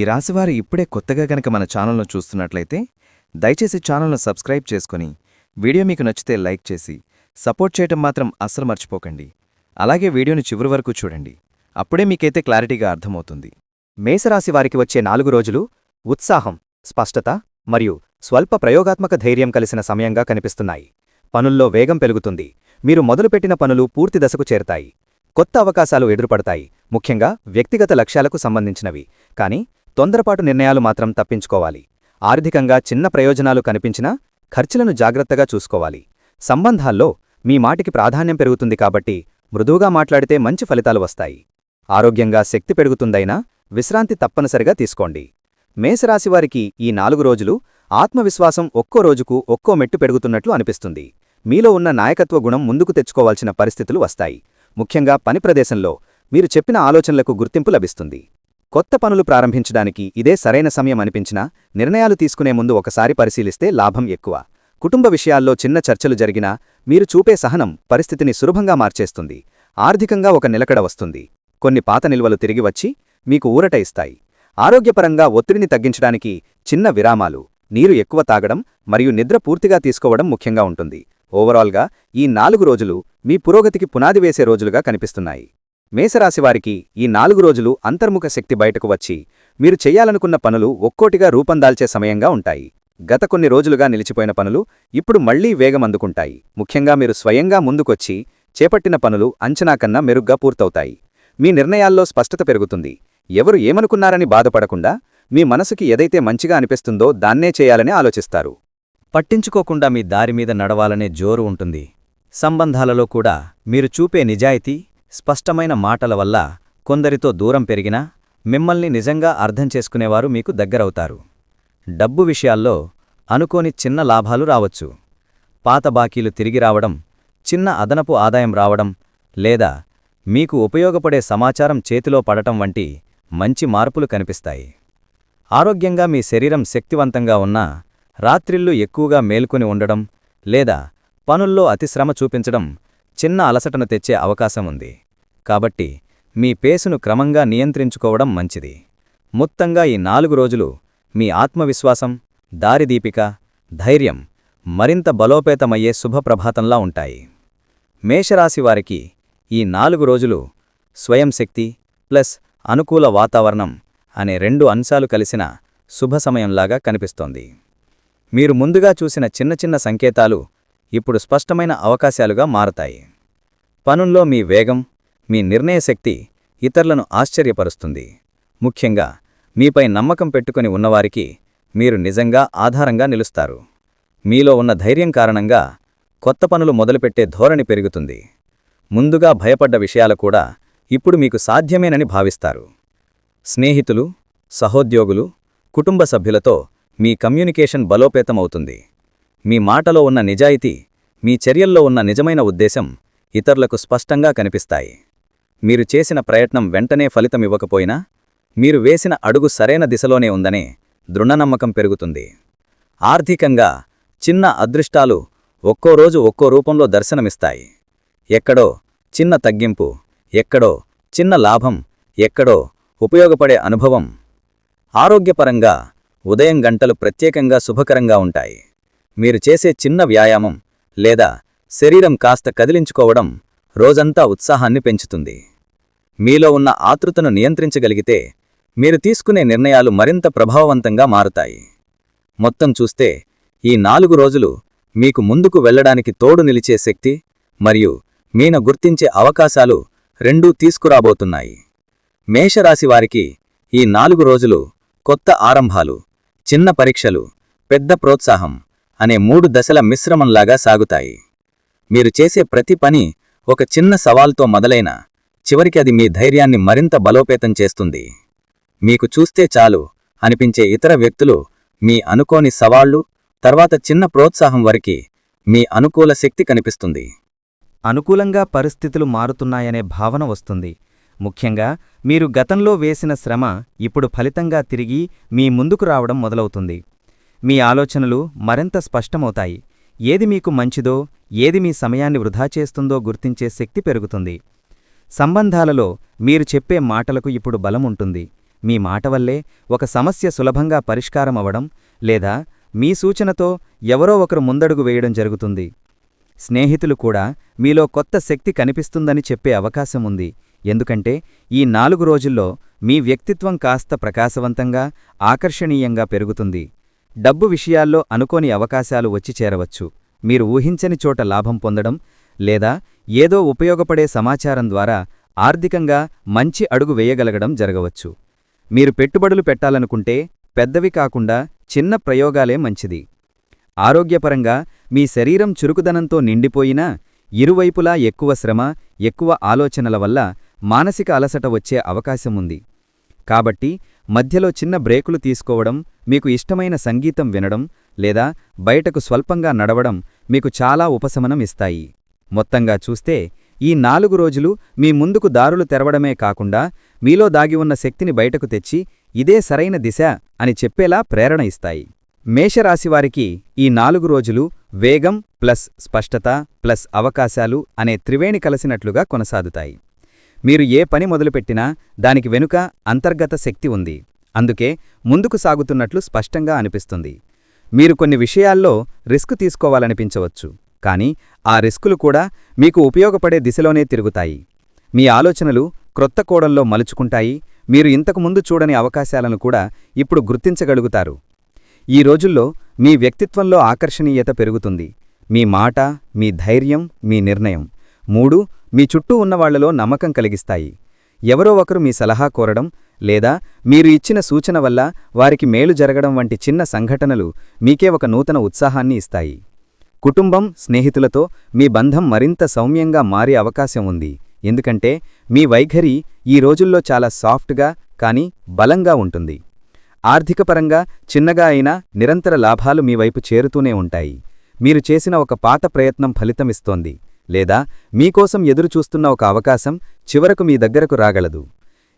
ఈ రాశివారు ఇప్పుడే కొత్తగా గనక మన ఛానల్ను చూస్తున్నట్లయితే దయచేసి ఛానల్ను సబ్స్క్రైబ్ చేసుకుని వీడియో మీకు నచ్చితే లైక్ చేసి సపోర్ట్ చేయటం మాత్రం అస్సలు మర్చిపోకండి. అలాగే వీడియోని చివరి వరకు చూడండి. అప్పుడే మీకైతే క్లారిటీగా అర్థమవుతుంది. మేషరాశి వారికి వచ్చే నాలుగు రోజులు ఉత్సాహం స్పష్టత మరియు స్వల్ప ప్రయోగాత్మక ధైర్యం కలిసిన సమయంగా కనిపిస్తున్నాయి. పనుల్లో వేగం పెరుగుతుంది. మీరు మొదలుపెట్టిన పనులు పూర్తి దశకు చేరతాయి. కొత్త అవకాశాలు ఎదురుపడతాయి. ముఖ్యంగా వ్యక్తిగత లక్ష్యాలకు సంబంధించినవి. కానీ తొందరపాటు నిర్ణయాలు మాత్రం తప్పించుకోవాలి. ఆర్థికంగా చిన్న ప్రయోజనాలు కనిపించినా ఖర్చులను జాగ్రత్తగా చూసుకోవాలి. సంబంధాల్లో మీ మాటికి ప్రాధాన్యం పెరుగుతుంది కాబట్టి మృదువుగా మాట్లాడితే మంచి ఫలితాలు వస్తాయి. ఆరోగ్యంగా శక్తి పెరుగుతుందైనా విశ్రాంతి తప్పనిసరిగా తీసుకోండి. మేషరాశివారికి ఈ నాలుగు రోజులు ఆత్మవిశ్వాసం ఒక్కో రోజుకు ఒక్కో మెట్టు పెరుగుతున్నట్లు అనిపిస్తుంది. మీలో ఉన్న నాయకత్వ గుణం ముందుకు తెచ్చుకోవాల్సిన పరిస్థితులు వస్తాయి. ముఖ్యంగా పని ప్రదేశంలో మీరు చెప్పిన ఆలోచనలకు గుర్తింపు లభిస్తుంది. కొత్త పనులు ప్రారంభించడానికి ఇదే సరైన సమయం అనిపించినా నిర్ణయాలు తీసుకునే ముందు ఒకసారి పరిశీలిస్తే లాభం ఎక్కువ. కుటుంబ విషయాల్లో చిన్న చర్చలు జరిగినా మీరు చూపే సహనం పరిస్థితిని సులభంగా మార్చేస్తుంది. ఆర్థికంగా ఒక నిలకడ వస్తుంది. కొన్ని పాత నిల్వలు తిరిగి వచ్చి మీకు ఊరట ఇస్తాయి. ఆరోగ్యపరంగా ఒత్తిడిని తగ్గించడానికి చిన్న విరామాలు నీరు ఎక్కువ తాగడం మరియు నిద్ర పూర్తిగా తీసుకోవడం ముఖ్యంగా ఉంటుంది. ఓవరాల్గా ఈ నాలుగు రోజులు మీ పురోగతికి పునాది వేసే రోజులుగా కనిపిస్తున్నాయి. మేషరాశివారికి ఈ నాలుగు రోజులు అంతర్ముఖ శక్తి బయటకు వచ్చి మీరు చెయ్యాలనుకున్న పనులు ఒక్కోటిగా రూపందాల్చే సమయంగా ఉంటాయి. గత కొన్ని రోజులుగా నిలిచిపోయిన పనులు ఇప్పుడు మళ్ళీ వేగమందుకుంటాయి ముఖ్యంగా మీరు స్వయంగా ముందుకొచ్చి చేపట్టిన పనులు అంచనా కన్నా మెరుగ్గా పూర్తవుతాయి. మీ నిర్ణయాల్లో స్పష్టత పెరుగుతుంది. ఎవరు ఏమనుకున్నారని బాధపడకుండా మీ మనసుకి ఏదైతే మంచిగా అనిపిస్తుందో దాన్నే చేయాలని ఆలోచిస్తారు. పట్టించుకోకుండా మీ దారిమీద నడవాలనే జోరు ఉంటుంది. సంబంధాలలో కూడా మీరు చూపే నిజాయితీ స్పష్టమైన మాటల వల్ల కొందరితో దూరం పెరిగినా మిమ్మల్ని నిజంగా అర్థం చేసుకునేవారు మీకు దగ్గరవుతారు. డబ్బు విషయాల్లో అనుకోని చిన్న లాభాలు రావచ్చు. పాత బాకీలు తిరిగి రావడం చిన్న అదనపు ఆదాయం రావడం లేదా మీకు ఉపయోగపడే సమాచారం చేతిలో పడటం వంటి మంచి మార్పులు కనిపిస్తాయి. ఆరోగ్యంగా మీ శరీరం శక్తివంతంగా ఉన్నా రాత్రిళ్ళు ఎక్కువగా మేల్కొని ఉండడం లేదా పనుల్లో అతిశ్రమ చూపించడం చిన్న అలసటను తెచ్చే అవకాశం ఉంది. కాబట్టి మీ పేసును క్రమంగా నియంత్రించుకోవడం మంచిది. మొత్తంగా ఈ నాలుగు రోజులు మీ ఆత్మవిశ్వాసం దారిదీపిక ధైర్యం మరింత బలోపేతమయ్యే శుభప్రభాతంలా ఉంటాయి. మేషరాశివారికి ఈ నాలుగు రోజులు స్వయం శక్తి ప్లస్ అనుకూల వాతావరణం అనే రెండు అంశాలు కలిసిన శుభ సమయంలాగా కనిపిస్తోంది. మీరు ముందుగా చూసిన చిన్న చిన్న సంకేతాలు ఇప్పుడు స్పష్టమైన అవకాశాలుగా మారతాయి. పనుల్లో మీ వేగం మీ నిర్ణయశక్తి ఇతరులను ఆశ్చర్యపరుస్తుంది. ముఖ్యంగా మీపై నమ్మకం పెట్టుకుని ఉన్నవారికి మీరు నిజంగా ఆధారంగా నిలుస్తారు. మీలో ఉన్న ధైర్యం కారణంగా కొత్త పనులు మొదలుపెట్టే ధోరణి పెరుగుతుంది. ముందుగా భయపడ్డ విషయాలు కూడా ఇప్పుడు మీకు సాధ్యమేనని భావిస్తారు. స్నేహితులు సహోద్యోగులు కుటుంబ సభ్యులతో మీ కమ్యూనికేషన్ బలోపేతమవుతుంది. మీ మాటలో ఉన్న నిజాయితీ మీ చర్యల్లో ఉన్న నిజమైన ఉద్దేశం ఇతరులకు స్పష్టంగా కనిపిస్తాయి. మీరు చేసిన ప్రయత్నం వెంటనే ఫలితమివ్వకపోయినా మీరు వేసిన అడుగు సరైన దిశలోనే ఉందనే దృఢనమ్మకం పెరుగుతుంది. ఆర్థికంగా చిన్న అదృష్టాలు ఒక్కో రోజు ఒక్కో రూపంలో దర్శనమిస్తాయి. ఎక్కడో చిన్న తగ్గింపు ఎక్కడో చిన్న లాభం ఎక్కడో ఉపయోగపడే అనుభవం ఆరోగ్యపరంగా ఉదయం గంటలు ప్రత్యేకంగా శుభకరంగా ఉంటాయి. మీరు చేసే చిన్న వ్యాయామం లేదా శరీరం కాస్త కదిలించుకోవడం రోజంతా ఉత్సాహాన్ని పెంచుతుంది. మీలో ఉన్న ఆతృతను నియంత్రించగలిగితే మీరు తీసుకునే నిర్ణయాలు మరింత ప్రభావవంతంగా మారుతాయి. మొత్తం చూస్తే ఈ నాలుగు రోజులు మీకు ముందుకు వెళ్ళడానికి తోడు నిలిచే శక్తి మరియు మీన గుర్తించే అవకాశాలు రెండూ తీసుకురాబోతున్నాయి. మేషరాశివారికి ఈ నాలుగు రోజులు కొత్త ఆరంభాలు చిన్న పరీక్షలు పెద్ద ప్రోత్సాహం. అనే మూడు దశల మిశ్రమంలాగా సాగుతాయి. మీరు చేసే ప్రతి పని ఒక చిన్న సవాల్తో మొదలైన చివరికి అది మీ ధైర్యాన్ని మరింత బలోపేతం చేస్తుంది. మీకు చూస్తే చాలు అనిపించే ఇతర వ్యక్తులు మీ అనుకోని సవాళ్ళు తర్వాత చిన్న ప్రోత్సాహం వరకి మీ అనుకూల శక్తి కనిపిస్తుంది. అనుకూలంగా పరిస్థితులు మారుతున్నాయనే భావన వస్తుంది. ముఖ్యంగా మీరు గతంలో వేసిన శ్రమ ఇప్పుడు ఫలితంగా తిరిగి మీ ముందుకు రావడం మొదలవుతుంది. మీ ఆలోచనలు మరింత స్పష్టమవుతాయి. ఏది మీకు మంచిదో ఏది మీ సమయాన్ని వృధా చేస్తుందో గుర్తించే శక్తి పెరుగుతుంది. సంబంధాలలో మీరు చెప్పే మాటలకు ఇప్పుడు బలముంటుంది మీ మాట వల్లే ఒక సమస్య సులభంగా పరిష్కారమవడం లేదా మీ సూచనతో ఎవరో ఒకరు ముందడుగు వేయడం జరుగుతుంది. స్నేహితులు కూడా మీలో కొత్త శక్తి కనిపిస్తుందని చెప్పే అవకాశం ఉంది. ఎందుకంటే ఈ నాలుగు రోజుల్లో మీ వ్యక్తిత్వం కాస్త ప్రకాశవంతంగా ఆకర్షణీయంగా పెరుగుతుంది. డబ్బు విషయాల్లో అనుకోని అవకాశాలు వచ్చి చేరవచ్చు. మీరు ఊహించని చోట లాభం పొందడం లేదా ఏదో ఉపయోగపడే సమాచారం ద్వారా ఆర్థికంగా మంచి అడుగు వేయగలగడం జరగవచ్చు. మీరు పెట్టుబడులు పెట్టాలనుకుంటే పెద్దవి కాకుండా చిన్న ప్రయోగాలే మంచిది. ఆరోగ్యపరంగా మీ శరీరం చురుకుదనంతో నిండిపోయినా ఇరువైపులా ఎక్కువ శ్రమ ఎక్కువ ఆలోచనల వల్ల మానసిక అలసట వచ్చే అవకాశముంది. కాబట్టి మధ్యలో చిన్న బ్రేకులు తీసుకోవడం మీకు ఇష్టమైన సంగీతం వినడం లేదా బయటకు స్వల్పంగా నడవడం మీకు చాలా ఉపశమనం ఇస్తాయి. మొత్తంగా చూస్తే ఈ నాలుగు రోజులు మీ ముందుకు దారులు తెరవడమే కాకుండా మీలో దాగి ఉన్న శక్తిని బయటకు తెచ్చి ఇదే సరైన దిశ అని చెప్పేలా ప్రేరణ ఇస్తాయి. మేషరాశివారికి ఈ నాలుగు రోజులు వేగం ప్లస్ స్పష్టత ప్లస్ అవకాశాలు అనే త్రివేణి కలసినట్లుగా కొనసాగుతాయి మీరు ఏ పని మొదలుపెట్టినా దానికి వెనుక అంతర్గత శక్తి ఉంది. అందుకే ముందుకు సాగుతున్నట్లు స్పష్టంగా అనిపిస్తుంది. మీరు కొన్ని విషయాల్లో రిస్క్ తీసుకోవాలనిపించవచ్చు. కానీ ఆ రిస్కులు కూడా మీకు ఉపయోగపడే దిశలోనే తిరుగుతాయి. మీ ఆలోచనలు క్రొత్త కోడంలో మలుచుకుంటాయి. మీరు ఇంతకుముందు చూడని అవకాశాలను కూడా ఇప్పుడు గుర్తించగలుగుతారు. ఈ రోజుల్లో మీ వ్యక్తిత్వంలో ఆకర్షణీయత పెరుగుతుంది. మీ మాట మీ ధైర్యం మీ నిర్ణయం. మూడు మీ చుట్టూ ఉన్నవాళ్ళలో నమ్మకం కలిగిస్తాయి. ఎవరో ఒకరు మీ సలహా కోరడం లేదా మీరు ఇచ్చిన సూచన వల్ల వారికి మేలు జరగడం వంటి చిన్న సంఘటనలు మీకే ఒక నూతన ఉత్సాహాన్ని ఇస్తాయి. కుటుంబం స్నేహితులతో మీ బంధం మరింత సౌమ్యంగా మారే అవకాశం ఉంది. ఎందుకంటే మీ వైఖరి ఈ రోజుల్లో చాలా సాఫ్ట్గా కానీ బలంగా ఉంటుంది. ఆర్థికపరంగా చిన్నగా అయినా నిరంతర లాభాలు మీ వైపు చేరుతూనే ఉంటాయి. మీరు చేసిన ఒక పాత ప్రయత్నం ఫలితమిస్తోంది. లేదా మీకోసం ఎదురుచూస్తున్న ఒక అవకాశం చివరకు మీ దగ్గరకు రాగలదు.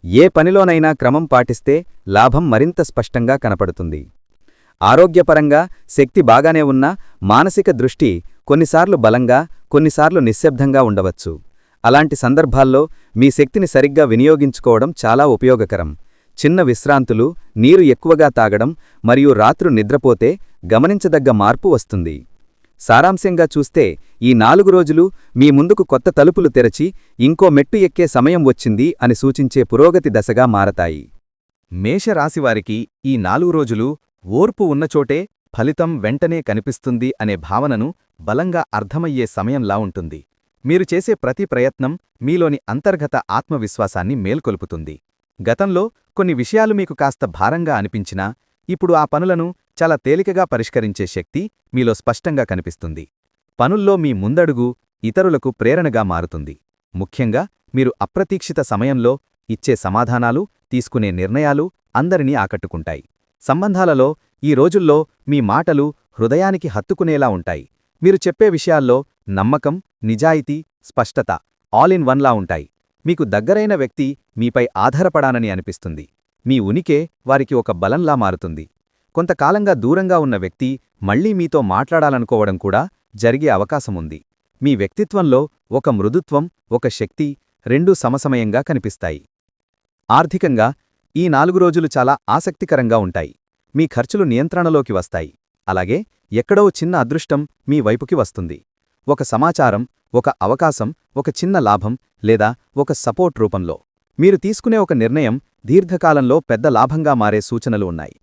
ఏ పనిలోనైనా క్రమం పాటిస్తే లాభం మరింత స్పష్టంగా కనపడుతుంది. ఆరోగ్యపరంగా శక్తి బాగానే ఉన్నా మానసిక దృష్టి కొన్నిసార్లు బలంగా కొన్నిసార్లు నిశ్శబ్దంగా ఉండవచ్చు. అలాంటి సందర్భాల్లో మీ శక్తిని సరిగ్గా వినియోగించుకోవడం చాలా ఉపయోగకరం. చిన్న విశ్రాంతులు నీరు ఎక్కువగా తాగడం మరియు రాత్రు నిద్రపోతే గమనించదగ్గ మార్పు వస్తుంది. సారాంశంగా చూస్తే ఈ నాలుగు రోజులు మీ ముందుకు కొత్త తలుపులు తెరచి ఇంకో మెట్టు ఎక్కే సమయం వచ్చింది అని సూచించే పురోగతి దశగా మారతాయి. మేషరాశివారికి ఈ నాలుగు రోజులు ఓర్పు ఉన్నచోటే ఫలితం వెంటనే కనిపిస్తుంది అనే భావనను బలంగా అర్థమయ్యే సమయంలా ఉంటుంది. మీరు చేసే ప్రతి ప్రయత్నం మీలోని అంతర్గత ఆత్మవిశ్వాసాన్ని మేల్కొల్పుతుంది. గతంలో కొన్ని విషయాలు మీకు కాస్త భారంగా అనిపించినా ఇప్పుడు ఆ పనులను చాలా తేలికగా పరిష్కరించే శక్తి మీలో స్పష్టంగా కనిపిస్తుంది. పనుల్లో మీ ముందడుగు ఇతరులకు ప్రేరణగా మారుతుంది. ముఖ్యంగా మీరు అప్రతీక్షిత సమయంలో ఇచ్చే సమాధానాలు తీసుకునే నిర్ణయాలు అందరినీ ఆకట్టుకుంటాయి. సంబంధాలలో ఈ రోజుల్లో మీ మాటలు హృదయానికి హత్తుకునేలా ఉంటాయి. మీరు చెప్పే విషయాల్లో నమ్మకం నిజాయితీ స్పష్టత ఆల్ ఇన్ వన్లా ఉంటాయి. మీకు దగ్గరైన వ్యక్తి మీపై ఆధారపడానని అనిపిస్తుంది. మీ ఉనికే వారికి ఒక బలంలా మారుతుంది. కొంతకాలంగా దూరంగా ఉన్న వ్యక్తి మళ్ళీ మీతో మాట్లాడాలనుకోవడం కూడా జరిగే అవకాశముంది. మీ వ్యక్తిత్వంలో ఒక మృదుత్వం ఒక శక్తి రెండూ సమసమయంగా కనిపిస్తాయి. ఆర్థికంగా ఈ నాలుగు రోజులు చాలా ఆసక్తికరంగా ఉంటాయి. మీ ఖర్చులు నియంత్రణలోకి వస్తాయి. అలాగే ఎక్కడో చిన్న అదృష్టం మీ వైపుకి వస్తుంది. ఒక సమాచారం ఒక అవకాశం ఒక చిన్న లాభం లేదా ఒక సపోర్ట్ రూపంలో. మీరు తీసుకునే ఒక నిర్ణయం దీర్ఘకాలంలో పెద్ద లాభంగా మారే సూచనలు ఉన్నాయి.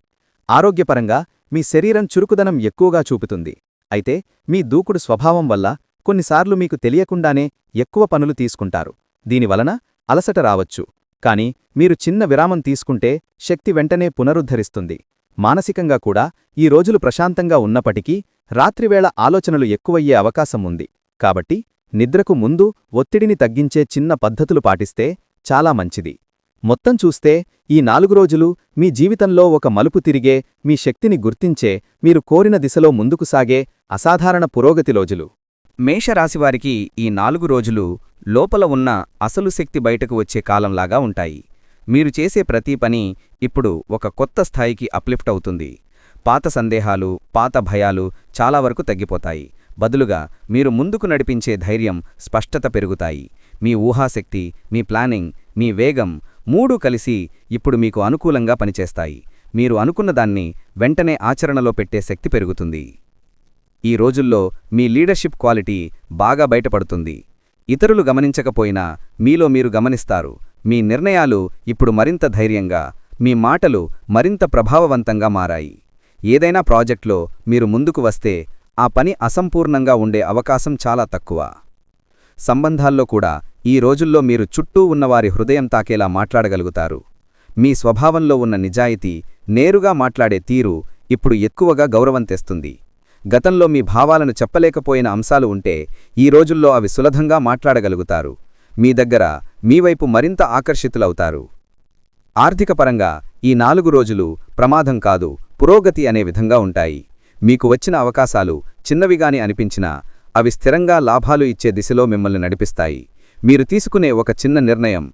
ఆరోగ్యపరంగా మీ శరీరం చురుకుదనం ఎక్కువగా చూపుతుంది. అయితే మీ దూకుడు స్వభావం వల్ల కొన్నిసార్లు మీకు తెలియకుండానే ఎక్కువ పనులు తీసుకుంటారు. దీనివలన అలసట రావచ్చు. కాని మీరు చిన్న విరామం తీసుకుంటే శక్తి వెంటనే పునరుద్ధరిస్తుంది. మానసికంగా కూడా ఈ రోజులు ప్రశాంతంగా ఉన్నప్పటికీ రాత్రివేళ ఆలోచనలు ఎక్కువయ్యే అవకాశం ఉంది. కాబట్టి నిద్రకు ముందు ఒత్తిడిని తగ్గించే చిన్న పద్ధతులు పాటిస్తే చాలా మంచిది. మొత్తం చూస్తే ఈ నాలుగు రోజులు మీ జీవితంలో ఒక మలుపు తిరిగే మీ శక్తిని గుర్తించే మీరు కోరిన దిశలో ముందుకు సాగే అసాధారణ పురోగతి రోజులు. మేషరాశివారికి ఈ నాలుగు రోజులు లోపల ఉన్న అసలు శక్తి బయటకు వచ్చే కాలంలాగా ఉంటాయి. మీరు చేసే ప్రతి పని ఇప్పుడు ఒక కొత్త స్థాయికి అప్లిఫ్ట్ అవుతుంది. పాత సందేహాలు పాత భయాలు చాలా వరకు తగ్గిపోతాయి. బదులుగా మీరు ముందుకు నడిపించే ధైర్యం స్పష్టత పెరుగుతాయి. మీ ఊహాశక్తి మీ ప్లానింగ్ మీ వేగం మూడు కలిసి ఇప్పుడు మీకు అనుకూలంగా పనిచేస్తాయి. మీరు అనుకున్నదాన్ని వెంటనే ఆచరణలో పెట్టే శక్తి పెరుగుతుంది. ఈ రోజుల్లో మీ లీడర్షిప్ క్వాలిటీ బాగా బయటపడుతుంది. ఇతరులు గమనించకపోయినా మీలో మీరు గమనిస్తారు మీ నిర్ణయాలు ఇప్పుడు మరింత ధైర్యంగా మీ మాటలు మరింత ప్రభావవంతంగా మారాయి. ఏదైనా ప్రాజెక్ట్లో మీరు ముందుకు వస్తే ఆ పని అసంపూర్ణంగా ఉండే అవకాశం చాలా తక్కువ. సంబంధాల్లో కూడా ఈ రోజుల్లో మీరు చుట్టూ ఉన్నవారి హృదయం తాకేలా మాట్లాడగలుగుతారు. మీ స్వభావంలో ఉన్న నిజాయితీ నేరుగా మాట్లాడే తీరు ఇప్పుడు ఎక్కువగా గౌరవం తెస్తుంది. గతంలో మీ భావాలను చెప్పలేకపోయిన అంశాలు ఉంటే ఈ రోజుల్లో అవి సులభంగా మాట్లాడగలుగుతారు. మీ దగ్గర మీవైపు మరింత ఆకర్షితులవుతారు. ఆర్థికపరంగా ఈ నాలుగు రోజులు ప్రమాదం కాదు పురోగతి అనే విధంగా ఉంటాయి. మీకు వచ్చిన అవకాశాలు చిన్నవిగాని అనిపించినా అవి స్థిరంగా లాభాలు ఇచ్చే దిశలో మిమ్మల్ని నడిపిస్తాయి. మీరు తీసుకునే ఒక చిన్న నిర్ణయం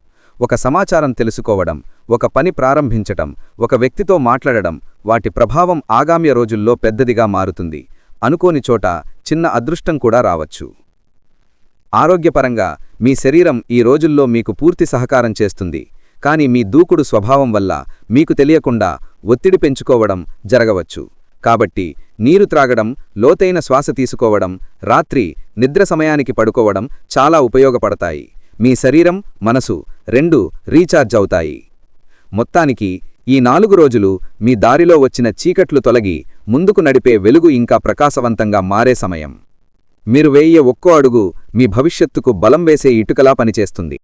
ఒక సమాచారం తెలుసుకోవడం ఒక పని ప్రారంభించటం ఒక వ్యక్తితో మాట్లాడడం వాటి ప్రభావం ఆగామ్య రోజుల్లో పెద్దదిగా మారుతుంది. అనుకోని చోట చిన్న అదృష్టం కూడా రావచ్చు. ఆరోగ్యపరంగా మీ శరీరం ఈ రోజుల్లో మీకు పూర్తి సహకారం చేస్తుంది. కాని మీ దూకుడు స్వభావం వల్ల మీకు తెలియకుండా ఒత్తిడి పెంచుకోవడం జరగవచ్చు. కాబట్టి నీరు త్రాగడం లోతైన శ్వాస తీసుకోవడం రాత్రి నిద్ర సమయానికి పడుకోవడం చాలా ఉపయోగపడతాయి. మీ శరీరం మనసు రెండు రీఛార్జ్ అవుతాయి. మొత్తానికి ఈ నాలుగు రోజులు మీ దారిలో వచ్చిన చీకట్లు తొలగి ముందుకు నడిపే వెలుగు ఇంకా ప్రకాశవంతంగా మారే సమయం. మీరు వేయే ఒక్కో అడుగు మీ భవిష్యత్తుకు బలం వేసే ఇటుకలా పనిచేస్తుంది.